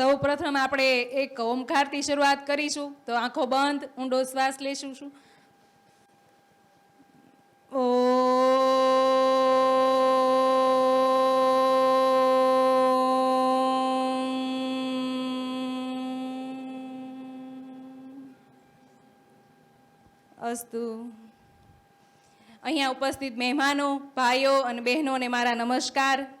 સૌ પ્રથમ આપણે એક ઓમકારથી શરૂઆત કરીશું. તો આંખો બંધ, ઊંડો શ્વાસ લેશું શું? અસ્તુ. અહીંયા ઉપસ્થિત મહેમાનો, ભાઈઓ અને બહેનોને મારા નમસ્કાર.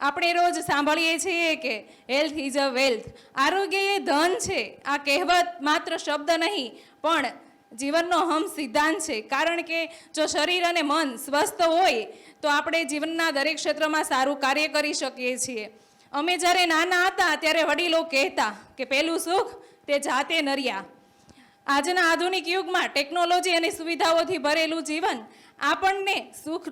આપણે રોજ સાંભળીએ છીએ કે હેલ્થ ઇઝ અ વેલ્થ આરોગ્ય એ ધન છે. આ કહેવત માત્ર શબ્દ નહીં, પણ જીવનનો હમ સિદ્ધાંત છે. કારણ કે જો શરીર અને મન સ્વસ્થ હોય, તો આપણે જીવનના દરેક ક્ષેત્રમાં સારું કાર્ય કરી શકીએ છીએ. અમે જ્યારે નાના હતા, ત્યારે વડીલો કહેતા કે પહેલું સુખ તે જાતે નર્યા. આજના આધુનિક યુગમાં ટેકનોલોજી અને સુવિધાઓથી ભરેલું જીવન આપણને સુખ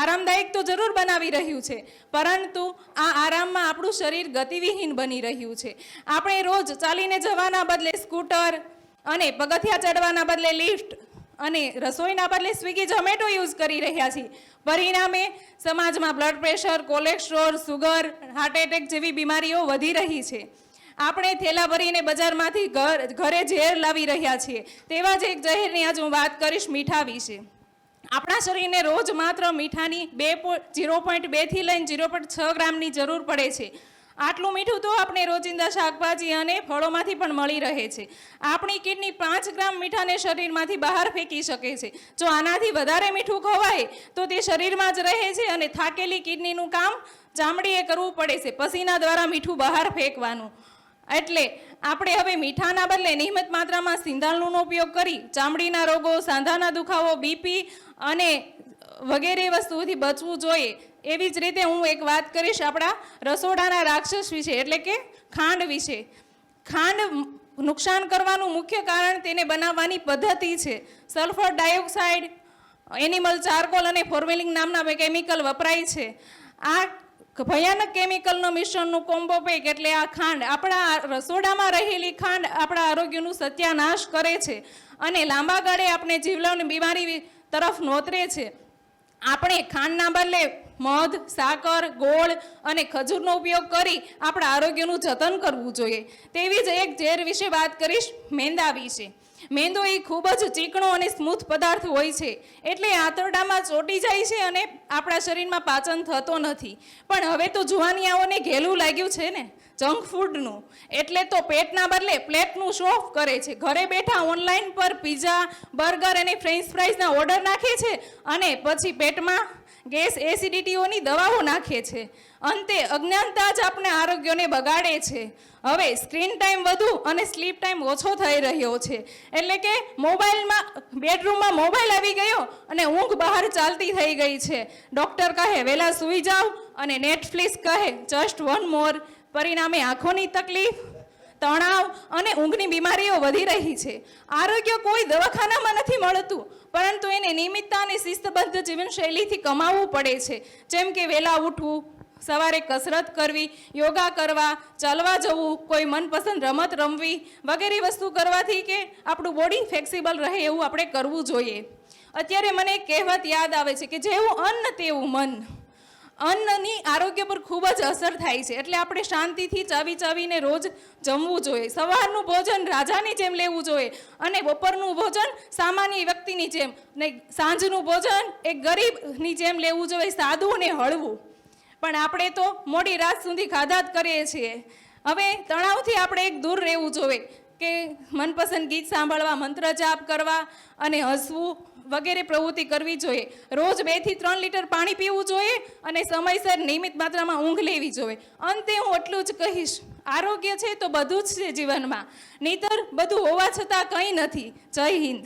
આરામદાયક તો જરૂર બનાવી રહ્યું છે, પરંતુ આ આરામમાં આપણું શરીર ગતિવિહીન બની રહ્યું છે. આપણે રોજ ચાલીને જવાના બદલે સ્કૂટર અને પગથિયા ચડવાના બદલે લિફ્ટ અને રસોઈના બદલે સ્વિગી ઝોમેટો યુઝ કરી રહ્યા છીએ. પરિણામે સમાજમાં blood pressure, cholesterol, sugar heart attack જેવી બીમારીઓ વધી રહી છે. આપણે થેલા ભરીને બજારમાંથી ઘર, ઘરે ઝેર લાવી રહ્યા છીએ. તેવા જ એક ઝેરની આજ હું વાત કરીશ મીઠા વિશે. આપણા શરીરને રોજ માત્ર મીઠાની બે જીરો પોઈન્ટ બેથી લઈને જીરો પોઈન્ટ છ ગ્રામની જરૂર પડે છે. આટલું મીઠું તો આપણે રોજિંદા શાકભાજી અને ફળોમાંથી પણ મળી રહે છે. આપણી કિડની પાંચ ગ્રામ મીઠાને શરીરમાંથી બહાર ફેંકી શકે છે. જો આનાથી વધારે મીઠું ખવાય, તો તે શરીરમાં જ રહે છે અને થાકેલી કિડનીનું કામ ચામડીએ કરવું પડે છે. પસીના દ્વારા મીઠું બહાર ફેંકવાનું. એટલે આપણે હવે મીઠાના બદલે નિયમિત માત્રામાં સિંધાલનો ઉપયોગ કરી ચામડીના રોગો, સાંધાના દુખાવો, બીપી અને વગેરે વસ્તુઓથી બચવું જોઈએ. એવી જ રીતે હું એક વાત કરીશ આપણા રસોડાના રાક્ષસ વિશે, એટલે કે ખાંડ વિશે. ખાંડ નુકસાન કરવાનું મુખ્ય કારણ તેને બનાવવાની પદ્ધતિ છે. સલ્ફર ડાયોક્સાઇડ, એનિમલ ચારકોલ અને ફોર્મેલિંગ નામના કેમિકલ વપરાય છે. આ ભયાનક કેમિકલનો મિશ્રણનું કોમ્બો પેક એટલે આ ખાંડ, આપણા રસોડામાં રહેલી ખાંડ આપણા આરોગ્યનું સત્યાનાશ કરે છે અને લાંબા ગાળે આપણે જીવલેણ બીમારી તરફ નોતરે છે. આપણે ખાંડના બદલે મધ, સાકર, ગોળ અને ખજૂરનો ઉપયોગ કરી આપણા આરોગ્યનું જતન કરવું જોઈએ. તેવી જ એક ઝેર વિશે વાત કરીશ મેંદા વિશે. મેંદો એ ખૂબ જ ચીકણો અને સ્મૂથ પદાર્થ હોય છે. એટલે આંતરડામાં ચોટી જાય છે અને આપણા શરીરમાં પાચન થતો નથી. પણ હવે તો જુવાનિયાઓને ઘેલું લાગ્યું છે ને? જંક ફૂડનું. એટલે તો પેટના બદલે પ્લેટનું શો ઓફ કરે છે? ઘરે બેઠા ઓનલાઈન પર પીઝા બર્ગર અને ફ્રેન્ચ ફ્રાઈઝના ઓર્ડર નાખે છે અને પછી પેટમાં ગેસ એસિડિટીઓની દવાઓ નાખે છે. અંતે અજ્ઞાનતા જ આપણે આરોગ્યને બગાડે છે. હવે સ્ક્રીન ટાઈમ વધુ અને સ્લીપ ટાઈમ ઓછો થઈ રહ્યો છે. એટલે કે મોબાઈલમાં બેડરૂમમાં મોબાઈલ આવી ગયો અને ઊંઘ બહાર ચાલતી થઈ ગઈ છે. ડૉક્ટર કહે, વહેલા સૂઈ જાઓ. અને નેટફ્લિક્સ કહે જસ્ટ વન મોર પરિણામે આંખોની તકલીફ, તણાવ અને ઊંઘની બીમારીઓ વધી રહી છે. આરોગ્ય કોઈ દવાખાનામાં નથી મળતું, પરંતુ એને નિયમિતતા અને શિસ્તબદ્ધ જીવનશૈલીથી કમાવવું પડે છે. જેમ કે વહેલા ઉઠવું, સવારે કસરત કરવી, યોગા કરવા, ચાલવા જવું, કોઈ મનપસંદ રમત રમવી વગેરે વસ્તુ કરવાથી કે આપણું બોડી ફ્લેક્સિબલ રહે એવું આપણે કરવું જોઈએ. અત્યારે મને કહેવત યાદ આવે છે કે જેવું અન્ન, તેવું મન. અન્નની આરોગ્ય પર ખૂબ જ અસર થાય છે. એટલે આપણે શાંતિથી ચાવી ચાવીને રોજ જમવું જોઈએ. સવારનું ભોજન રાજાની જેમ લેવું જોઈએ અને બપોરનું ભોજન સામાન્ય વ્યક્તિની જેમ ને સાંજનું ભોજન એ ગરીબની જેમ લેવું જોઈએ, સાદું ને હળવું. પણ આપણે તો મોડી રાત સુધી ખાધા જ કરીએ છીએ. હવે તણાવથી આપણે એક દૂર રહેવું જોઈએ કે મનપસંદ ગીત સાંભળવા, મંત્ર જાપ કરવા અને હસવું વગેરે પ્રવૃત્તિ કરવી જોઈએ. રોજ બેથી ત્રણ લીટર પાણી પીવું જોઈએ અને સમયસર નિયમિત માત્રામાં ઊંઘ લેવી જોઈએ. અંતે હું એટલું જ કહીશ, આરોગ્ય છે તો બધું જ છે જીવનમાં. નહીતર બધું હોવા છતાં કંઈ નથી. જય હિન્દ.